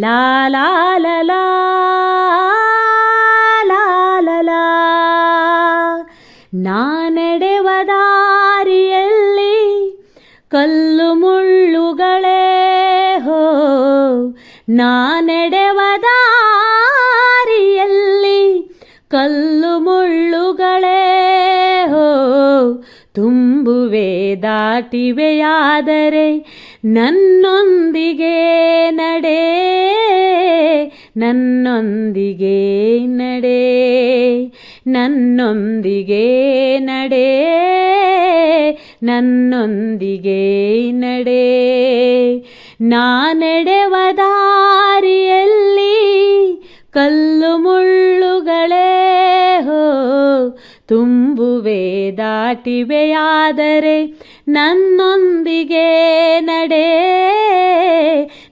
ಲಾ ಲಾ ಲ ಲಾ ಲಾ ಲ ಲಾ. ನಾನೆಡೆವ ದಾರಿಯಲ್ಲಿ ಕಲ್ಲು ಮುಳ್ಳುಗಳೇ ಹೋ ನಾನೆಡೆವ ದಾರಿಯಲ್ಲಿ ಕಲ್ಲು ಮುಳ್ಳುಗಳೇ ಹೋ ತುಂಬುವೆ ದಾಟಿವೆಯಾದರೆ ನನ್ನೊಂದಿಗೆ ನಡೆ ನನ್ನೊಂದಿಗೆ ನಡೆ ನನ್ನೊಂದಿಗೆ ನಡೆ ನನ್ನೊಂದಿಗೆ ನಡೆ. ನಾನೆಡೆವ ದಾರಿಯಲ್ಲಿ ಕಲ್ಲು ಮುಳ್ಳುಗಳೇ ತುಂಬುವೆ ದಾಟಿವೆಯಾದರೆ ನನ್ನೊಂದಿಗೆ ನಡೆ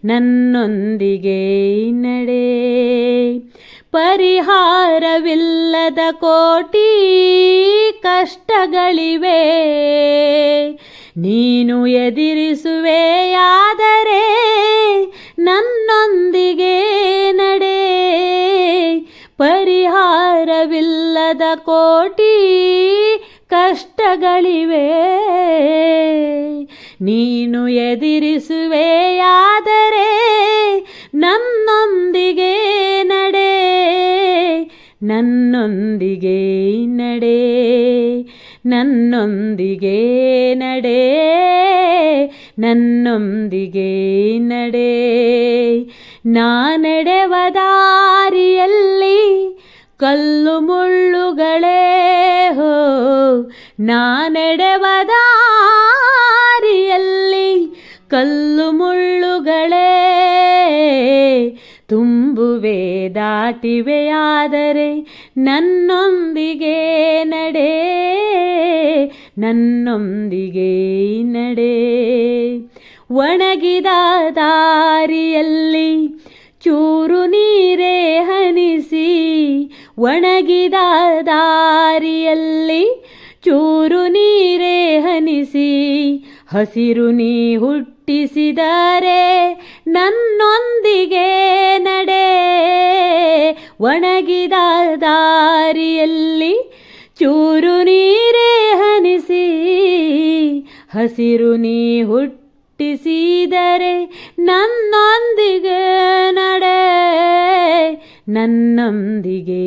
ನನ್ನೊಂದಿಗೆ ನಡೆ. ಪರಿಹಾರವಿಲ್ಲದ ಕೋಟಿ ಕಷ್ಟಗಳಿವೆ ನೀನು ಎದುರಿಸುವೆಯಾದರೆ ಪರಿಹಾರವಿಲ್ಲದ ಕೋಟಿ ಕಷ್ಟಗಳಿವೆ. ನೀನು ಎದುರಿಸುವೆಯಾದರೆ ನನ್ನೊಂದಿಗೆ ನಡೆ ನನ್ನೊಂದಿಗೆ ನಡೆ ನನ್ನೊಂದಿಗೆ ನಡೆ ನನ್ನೊಂದಿಗೆ ನಡೆ. ನಾನೆಡೆವ ದಾರಿಯಲ್ಲಿ ಕಲ್ಲು ನಾನೆಡೆವ ದಾರಿಯಲ್ಲಿ ಕಲ್ಲು ಮುಳ್ಳುಗಳೇ ತುಂಬುವೆ ದಾಟಿವೆಯಾದರೆ ನನ್ನೊಂದಿಗೆ ನಡೆ ನನ್ನೊಂದಿಗೆ ನಡೆ. ಒಣಗಿದ ದಾರಿಯಲ್ಲಿ ಚೂರು ನೀರೇ ಹನಿಸಿ, ಒಣಗಿದ ದಾರಿಯಲ್ಲಿ ಚೂರು ನೀರೇ ಹನಿಸಿ, ಹಸಿರು ನೀ ಹುಟ್ಟಿಸಿದರೆ, ನನ್ನೊಂದಿಗೆ ನಡೆ. ಒಣಗಿದ ದಾರಿಯಲ್ಲಿ ಚೂರು ನೀರೇ ಹನಿಸಿ, ಹಸಿರು ನೀ ಹುಟ್ಟಿಸಿದರೆ ನನ್ನೊಂದಿಗೆ ನಡೆ. ನನ್ನೊಂದಿಗೆ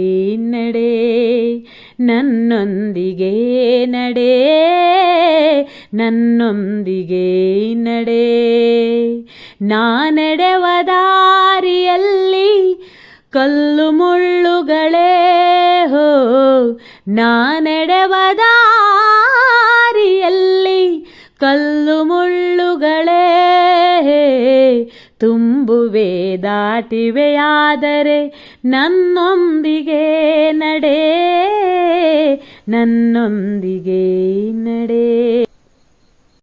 ನನ್ನೊಂದಿಗೆ ನಡೆ ನನ್ನೊಂದಿಗೆ ನಡೆ. ನಾನೆಡೆವ ದಾರಿಯಲ್ಲಿ ಕಲ್ಲು ಮುಳ್ಳುಗಳೇ ಹೋ. ನಾನೆಡೆವ ದಾರಿಯಲ್ಲಿ ಕಲ್ಲು ಮುಳ್ಳುಗಳೇ ತುಂಬುವೆ ದಾಟಿವೆಯಾದರೆ ನನ್ನೊಂದಿಗೆ ನಡೆ. ನನ್ನೊಂದಿಗೆ ನಡೆ.